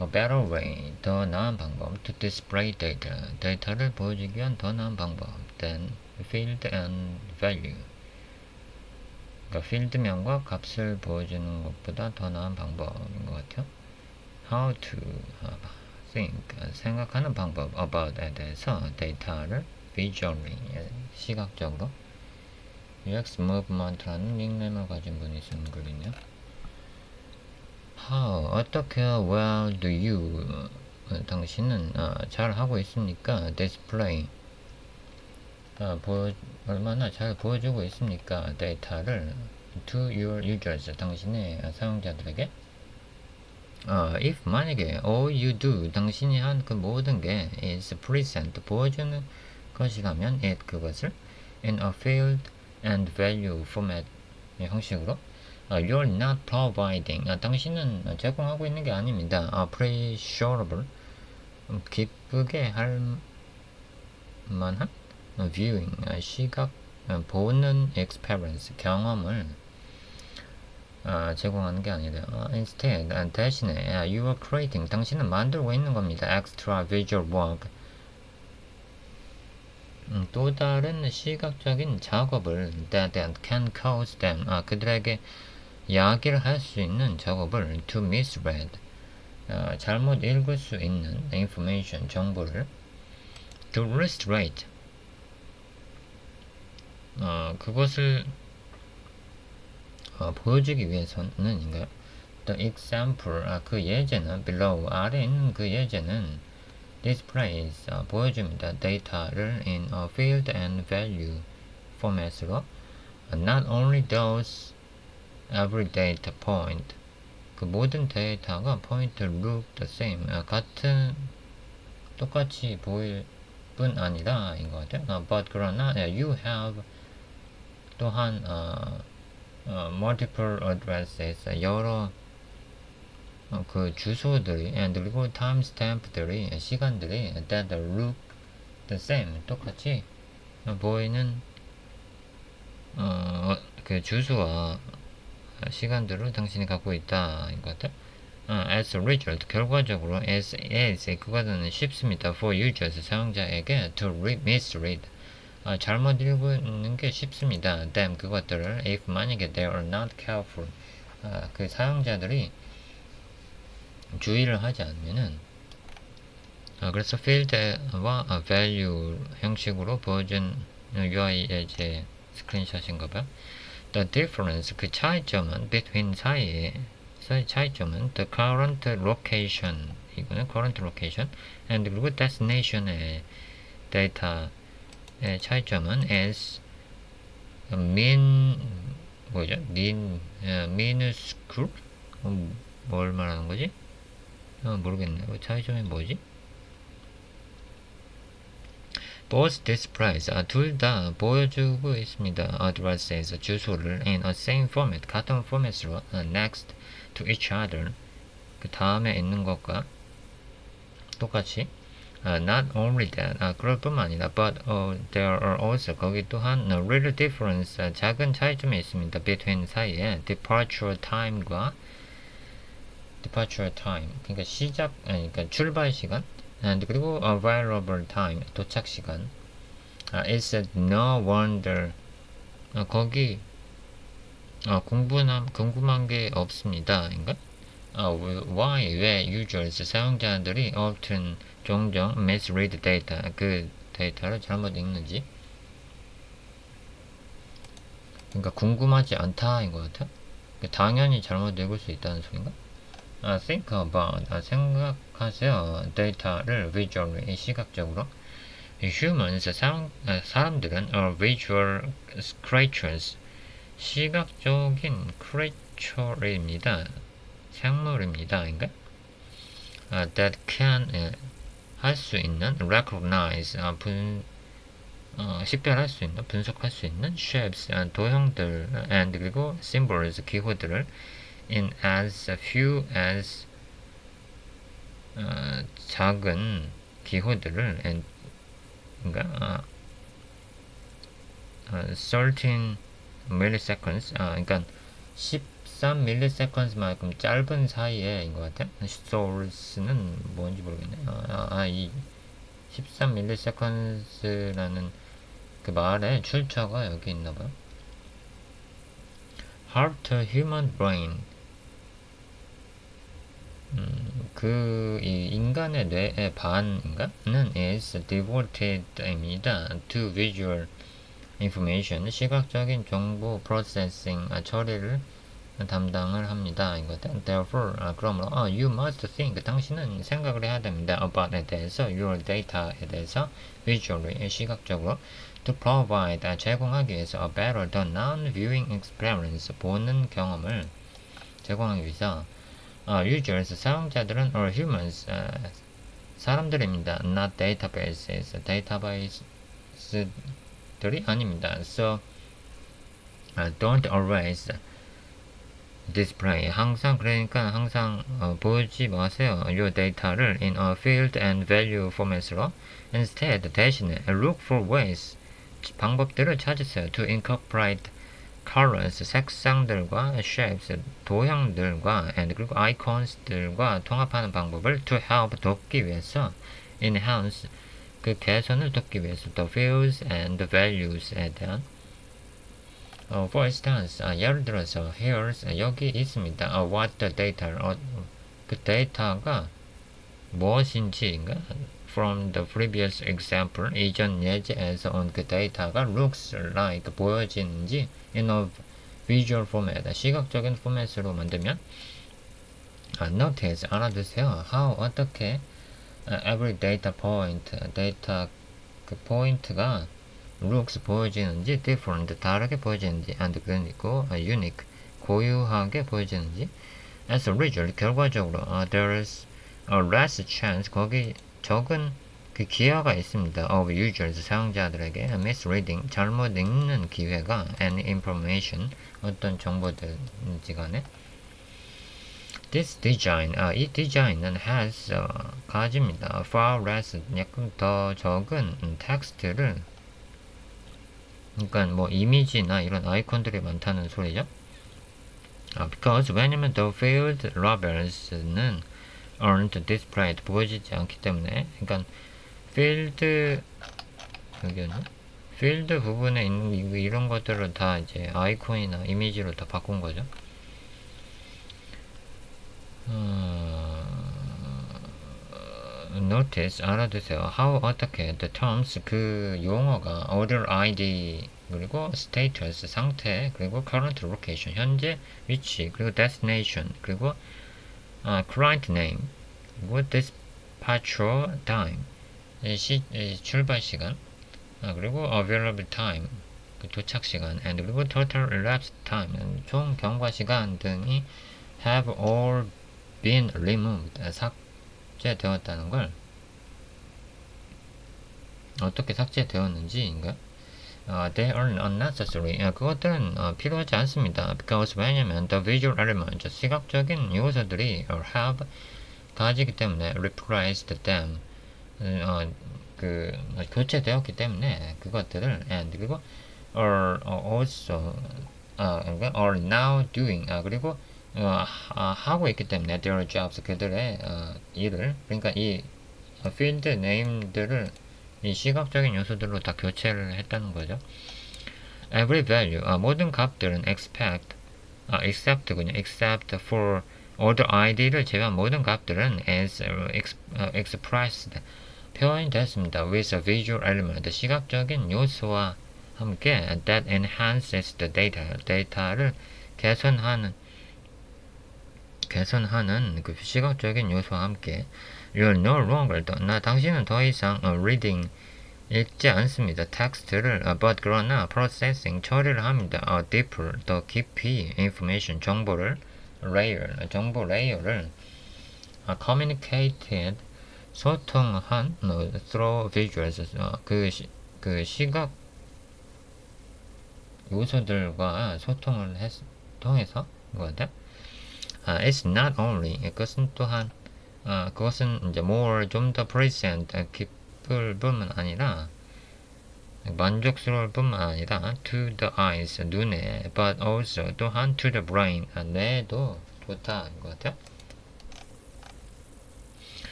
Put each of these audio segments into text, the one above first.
A better way, 더 나은 방법 to display data, 데이터를 보여주기 위한 더 나은 방법 than field and value. 그러니까 필드명과 값을 보여주는 것보다 더 나은 방법인 것 같아요. How to uh, think, 생각하는 방법 about에 대해서 데이터를 visually, 시각적으로 UX movement라는 닉네임을 가진 분이 쓴 글이네요. How, 어떻게 well do you 어, 당신은 어, 잘 하고 있습니까? display 어, 보여, 얼마나 잘 보여주고 있습니까? 데이터를 to your users 당신의 사용자들에게 어, if 만약에 all you do 당신이 한 그 모든 게 is present 보여주는 것이라면 it 그것을 in a field and value format 형식으로 어, you're not providing 아, 당신은 제공하고 있는 게 아닙니다. appreciable 음, 기쁘게 할 만한 어, viewing 아, 시각 어, 보는 experience 경험을 아, 제공하는 게 아니라 아, instead 아, 대신에 아, you are creating 당신은 만들고 있는 겁니다. extra visual work 음, 또 다른 시각적인 작업을 that can cause them 아, 그들에게 야기를 할 수 있는 작업을 to misread 어, 잘못 읽을 수 있는 information 정보를 to illustrate 어, 그것을 어, 보여주기 위해서는인가요? The example 아, 그 예제는 below 아래 있는 그 예제는 displays 아, 보여줍니다. 데이터를 in a field and value format으로 not only those every data point 그 모든 데이터가 point look the same 아, 같은 똑같이 보일 뿐 아니라 인 것 같아요. 아, but 그러나 you have 또한 어, 어, multiple addresses 여러 어, 그 주소들이 그리고 timestamp들이 시간들이 that look the same 똑같이 보이는 어, 그 주소와 시간들을 당신이 갖고 있다 같아요. 어, as a result 결과적으로 as as 그거는 쉽습니다 for users 사용자에게 to read misread 아, 잘못 읽는 게 쉽습니다. them 그것들을 if 만약에 they are not careful 아, 그 사용자들이 주의를 하지 않으면은 아, 그래서 field와 value 형식으로 보여준 UI의 제 스크린샷인가 봐요. The difference 그 차이점은 between 사이의 사이 차이점은 the current location 이거는 current location and 그리고 destination의 데이터 의 차이점은 is min 뭐죠? min 어, minuscule 어, 뭘 말하는 거지? 어, 모르겠네. 그 차이점이 뭐지? Both displays 아, 둘 다 보여주고 있습니다. addresses 주소를 in a same format 같은 포맷으로 uh, next to each other 그 다음에 있는 것과 똑같이 Uh, not only that, 아, 그럴 뿐만 아니라, but uh, there are also 거기 또한 little difference, 아, 작은 차이점이 있습니다. between 사이에 departure time과 departure time, 그러니까 시작, 아니, 그러니까 출발 시간, and 그리고 arrival time, 도착 시간. 아, it's no wonder, 아, 거기 아, 궁금한 궁금한 게 없습니다. 인가? 아, why 왜 users 사용자들이 often 종종 misread data 그 데이터를 잘못 읽는지 그러니까 궁금하지 않다인 것 같아. 당연히 잘못 읽을 수 있다는 소린가? 아, think about 아, 생각 하세요. 데이터를 visually 시각적으로 humans 사람, 아, 사람들은 are visual creatures 시각적인 creature입니다. 생물입니다. 그러니까 uh, that can uh, 할수 있는 recognize uh, 분 어, 식별할 수 있는 분석할 수 있는 shapes uh, 도형들 and 그리고 symbols 기호들을 in as few as 어, 작은 기호들을 and 그러니까 어, 어, 13 milliseconds 아, 그러니까 10 13ms만큼 짧은 사이에인 것 같아. source는 뭔지 모르겠네. 아, 아, 이 13ms라는 그 말의 출처가 여기 있나 봐요. Heart Human Brain 음, 그, 이 인간의 뇌의 반인가는 is devoted입니다. to visual information, 시각적인 정보 processing, 아, 처리를 담당을 합니다. 이거든. Therefore, 아, 그러므로 아, you must think, 당신은 생각을 해야 됩니다. about에 대해서, your data에 대해서, visually, 시각적으로, to provide, 아, 제공하기 위해서 a better, the non-viewing experience, 보는 경험을 제공하기 위해서 어, users, 사용자들은 are humans, 어, 사람들입니다. not databases, 데이터베이스들이 아닙니다. So, uh, don't always display, 항상 그러니까 항상 어, 보지 마세요. your data를 in a field and value format으로 instead 대신에 look for ways 방법들을 찾으세요. to incorporate colors, 색상들과 shapes, 도형들과 and 그리고 icons들과 통합하는 방법을 to help 돕기 위해서 enhance 그 개선을 돕기 위해서 the fields and the values에 대한 어, for instance, 아, 예를 들어서 here's 여기 있습니다. 아, what the data 어, 그 데이터가 무엇인지인가 from the previous example 이전 예제에서 온 그 데이터가 looks like 보여지는지 in a visual format 시각적인 포맷으로 만들면 아, notice 알아두세요. how 어떻게 uh, every data point 데이터 그 포인트가 looks 보여지는지 different 다르게 보여지는지 and 그리고 uh, unique 고유하게 보여지는지 as a result 결과적으로 uh, there is a less chance 거기 적은 그 기회가 있습니다. of users 사용자들에게 misreading 잘못 읽는 기회가 and information 어떤 정보들인지 간에 This design, 아, 이 디자인은 has 어, 가집니다. far less 약간 더 적은 음, 텍스트를 그러니까 뭐 이미지나 이런 아이콘들이 많다는 소리죠. 아, because 왜냐면 the field labels는 aren't displayed 보여지지 않기 때문에 그러니까 필드 여기였나? 필드 부분에 있는 이런 것들을 다 이제 아이콘이나 이미지로 다 바꾼 거죠. 어, notice 알아두세요. how 어떻게 the terms 그 용어가 order ID 그리고 status 상태 그리고 current location 현재 위치 그리고 destination 그리고 아, client name 그리고 dispatcher time 시, 출발 시간 아, 그리고 available time 그 도착 시간 and 그리고 total elapsed time 총 경과 시간 등이 have all been removed 삭제되었다는 걸 어떻게 삭제되었는지인가? Uh, they are unnecessary. Uh, 그것들은 uh, 필요하지 않습니다. Because 왜냐면 the visual element, 시각적인 요소들이 have 가지기 때문에 replaced them. 어, 그 교체되었기 때문에 그것들을 and 그리고 are also 아, 그러니까 are now doing 아, 그리고 어, 아, 하고 있기 때문에 their jobs 그들의 어, 일을 그러니까 이 필드 네임들을 이 시각적인 요소들로 다 교체를 했다는 거죠. Every value 아, 모든 값들은 expect 아, except 그냥 except for order id를 제외한 모든 값들은 as ex, uh, expressed 표현이 됐습니다. with a visual element 시각적인 요소와 함께 that enhances the data 데이터를 개선하는 개선하는 그 시각적인 요소와 함께 you're no longer 더, 나 당신은 더 이상 uh, reading 읽지 않습니다. 텍스트를 uh, but 그러나 processing 처리를 합니다. uh, deeper 더 깊이 information 정보를 layer 정보 레이어를 uh, communicated 소통한 뭐, through visuals 어, 그, 시, 그 시각 요소들과 소통을 했, 통해서 거든. 아, it's not only 그것은 또한 아, 그것은 이제 more 좀 더 present 기쁠 뿐만 아니라 만족스러울 뿐만 아니라 to the eyes 눈에 but also 또한 to the brain 아, 뇌도 좋다인 것 같아요.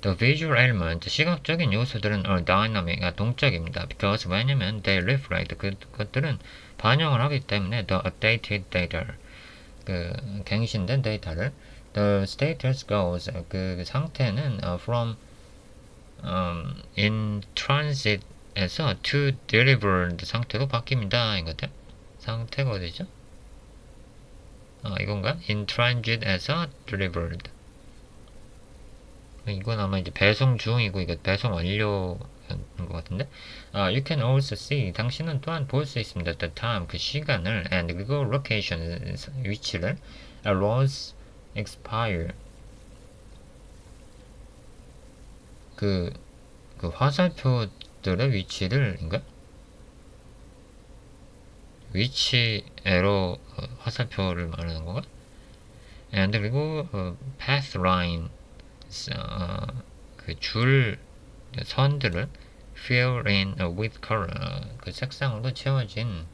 The visual element 시각적인 요소들은 are dynamic 아, 동적입니다. Because 왜냐면 they reflect 그 것들은 반영을 하기 때문에 the updated data 그 갱신된 데이터를 the status goes 그 상태는 uh, from um, in transit에서 to delivered 상태로 바뀝니다. 이거죠. 상태가 어디죠? 아 이건가? in transit에서 delivered. 이건 아마 이제 배송 중이고 이거 배송 완료인 것 같은데. 아, you can also see 당신은 또한 볼 수 있습니다. the time 그 시간을 and 그리고 location 위치를 arrows expire 그, 그 화살표들의 위치를 인가? 위치 에러 어, 화살표를 말하는 건가? and 그리고 어, path line 어, 그줄 선들을 fill in with color 그 색상으로 채워진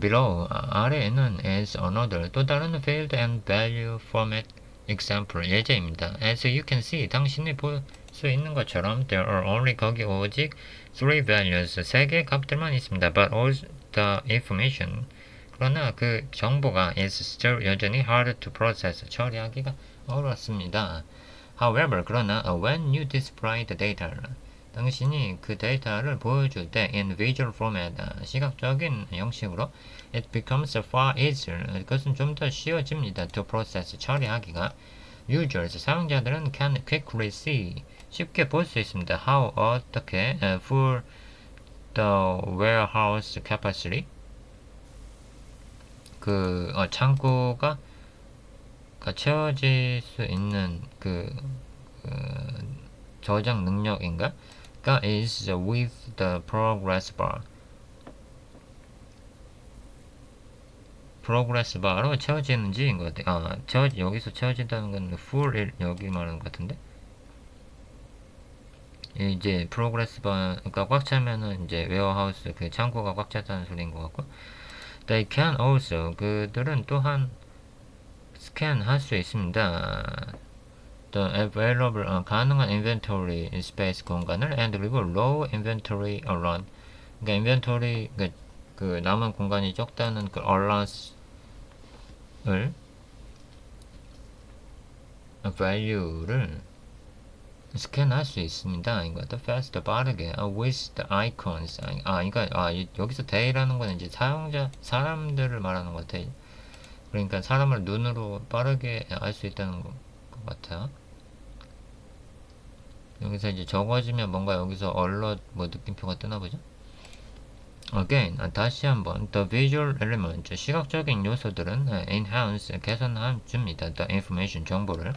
below 아래에는 as another 또 다른 field and value format example 예제입니다. As you can see 당신이 볼 수 있는 것처럼 there are only 거기 오직 three values 세 개의 값들만 있습니다. But all the information 그러나 그 정보가 is still 여전히 hard to process 처리하기가 어렵습니다. However, 그러나 when you display the data, 당신이 그 데이터를 보여줄 때 in visual format, 시각적인 형식으로 it becomes far easier. 그것은 좀 더 쉬워집니다. to process, 처리하기가. Users, 사용자들은 can quickly see, 쉽게 볼 수 있습니다. how, 어떻게, uh, for the warehouse capacity, 그 어, 창고가 가 채워질 수 있는 그, 그 저장 능력인가? 가 is with the progress bar. 프로그레스 바로 채워지는지인 것 같아요. 아, 채워, 여기서 채워진다는 건 full 여기 말하는 것 같은데. 이제 프로그레스 바, 그러니까 꽉 차면은 이제 웨어하우스 그 창고가 꽉 찼다는 소리인 것 같고. They can also 그들은 또한 스캔 할 수 있습니다. The available 어, 가능한 inventory space 공간을 and 그리고 low inventory allowance 그러니까 inventory 그, 그 남은 공간이 적다는 그 allowance를 value를 스캔할 수 있습니다. the fast 빠르게 uh, with the icons 아 그러니까 아 여기서 day라는 거는 이제 사용자 사람들을 말하는 것 같아요. 그러니까 사람을 눈으로 빠르게 알 수 있다는 것 같아요. 여기서 이제 적어지면 뭔가 여기서 alert 뭐 느낌표가 뜨나 보죠? Again, 다시 한번 the visual element 시각적인 요소들은 enhance 개선함 줍니다. the information 정보를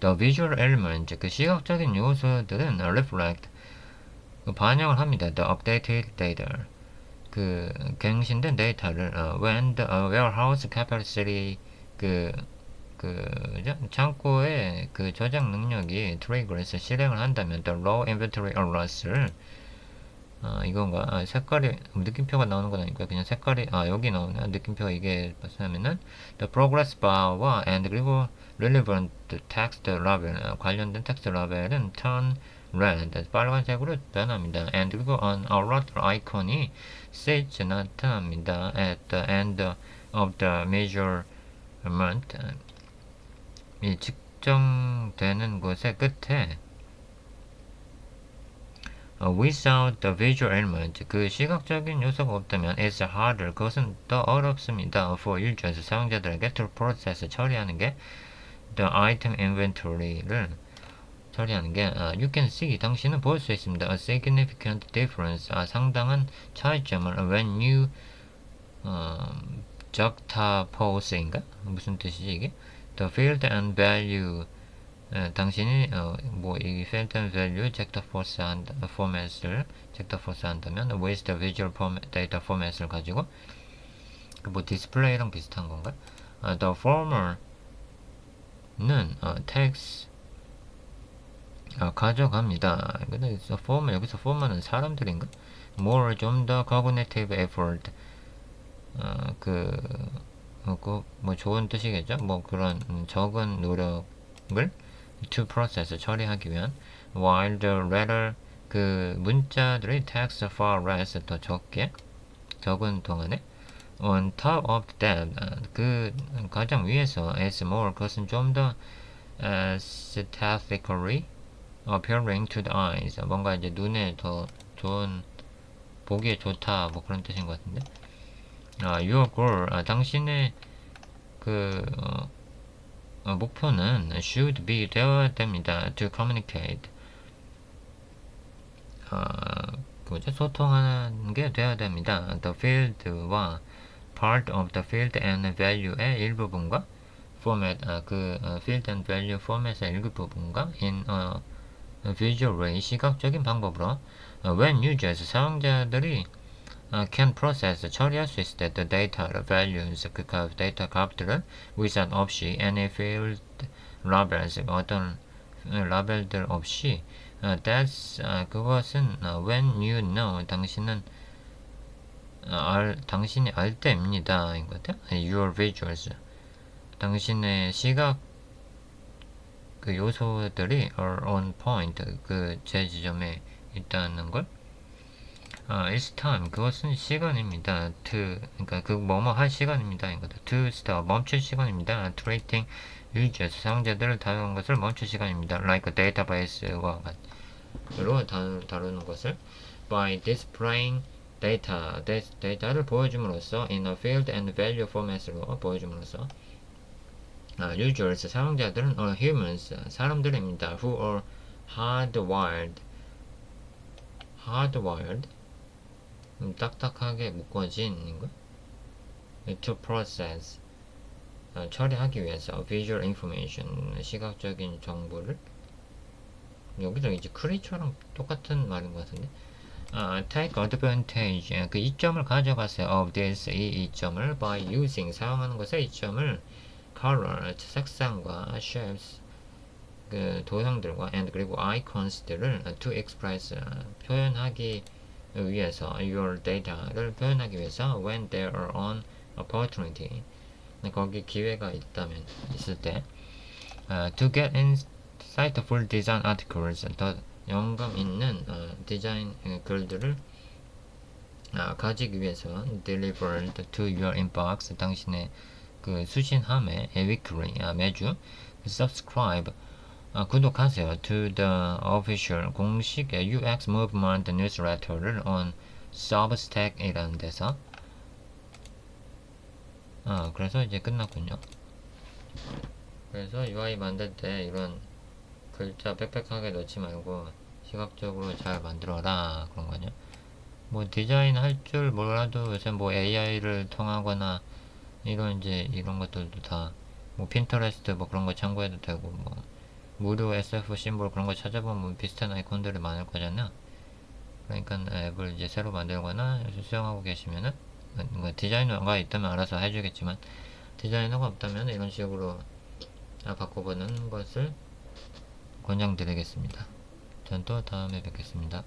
the visual element 그 시각적인 요소들은 reflect 그 반영을 합니다. the updated data 그 갱신된 데이터를 uh, when the uh, warehouse capacity 그, 그 창고의 그 저장 능력이 트리거에서 실행을 한다면 the low inventory alerts를 아 이건가 아, 색깔이 느낌표가 나오는 건 아니고요 그냥 색깔이 아 여기 나오네 느낌표가 이게 하면은 the progress bar와 and 그리고 relevant text label 관련된 텍스트 라벨은 turn red 빨간색으로 변합니다 and 그리고 an alert icon이 stage 나타납니다 at the end of the measurement 이 측정되는 곳의 끝에 without the visual element 그 시각적인 요소가 없다면 it's harder 그것은 더 어렵습니다 for users 사용자들에게 to process 처리하는 게 the item inventory를 처리하는 게 uh, you can see 당신은 볼 수 있습니다 a significant difference 아, 상당한 차이점을 when you um, juxtapose인가 무슨 뜻이지 이게 the field and value 에, 당신이 어, 뭐이 field and value juxtapose 한다 포맷을 juxtapose 한다면 with the visual format, data format을 가지고 그뭐 디스플레이랑 비슷한 건가? Uh, the former 는 어, text 아, 가져갑니다. 근데 form 여기서 forman은 사람들인가? more 좀 더 cognitive effort 어, 그, 어, 그, 뭐 좋은 뜻이겠죠? 뭐 그런 음, 적은 노력을 to process 처리하기 위한 while the letter 그 문자들이 text far less 더 적게 적은 동안에 on top of that 아, 그 가장 위에서 as more 그것은 좀 더 aesthetically appearing to the eyes 뭔가 이제 눈에 더 좋은 보기에 좋다 뭐 그런 뜻인 것 같은데 아, your goal 아, 당신의 그 어, 어, 목표는 should be 되어야 됩니다 to communicate 아, 그 뭐죠 소통하는 게 되어야 됩니다 the field와 part of the field and value의 일부분과 format 아, 그 어, field and value 포맷의 일부분과 in 어, visual way 시각적인 방법으로 어, when users 사용자들이 어, can process 처리할 수 있을 때 the data values 그 값, 데이터 값들을 without 없이 any field labels 어떤 라벨들 없이 어, that's 어, 그것은 어, when you know 당신은 어, 알, 당신이 알 때입니다. 이것 같아요. Your visuals. 당신의 시각 그 요소들이 are on point 그 제 지점에 있다는 걸. 아, it's time. 그것은 시간입니다. to 그러니까 그 뭐뭐 할 시간입니다. 이거다. to stop 멈출 시간입니다. treating users 사용자들을 다루는 것을 멈출 시간입니다. like database와 같로 다루는 것을 by displaying data, 데이터를 보여줌으로써 in a field and value format으로 보여줌으로써 아, users, 사용자들은 are humans, 사람들입니다. who are hardwired, hardwired, 음, 딱딱하게 묶어진 거 to process, 아, 처리하기 위해서 visual information, 시각적인 정보를 여기서 이제 creature랑 똑같은 말인 것 같은데 아, take advantage 그 이점을 가져가세요 of this 이 이점을 by using 사용하는 것에 이점을 color 색상과 shapes 그 도형들과 and 그리고 icons들을 to express 표현하기 위해서 your data를 표현하기 위해서 when there are on opportunity 거기 기회가 있다면 있을 때 uh, to get insightful design articles 더 영감 있는 어, 디자인 어, 글들을 아, 가지기 위해서 delivered to your inbox 당신의 그 수신함에 weekly 아, 매주 subscribe 아, 구독하세요. To the official 공식 UX movement newsletter를 on Substack이라는 데서. 아, 그래서 이제 끝났군요. 그래서 UI 만들 때 이런 글자 빽빽하게 넣지 말고 시각적으로 잘 만들어라. 그런 거냐? 뭐 디자인 할 줄 몰라도 요새 뭐 AI를 통하거나 이런 이제 이런 것들도 다 뭐 핀터레스트 뭐 그런 거 참고해도 되고 뭐 무료 SF 심볼 그런 거 찾아보면 뭐 비슷한 아이콘들이 많을 거잖아 그러니까 앱을 이제 새로 만들거나 수영하고 계시면은 뭐 디자이너가 있다면 알아서 해주겠지만 디자이너가 없다면 이런 식으로 바꿔보는 것을 권장드리겠습니다. 전 또 다음에 뵙겠습니다.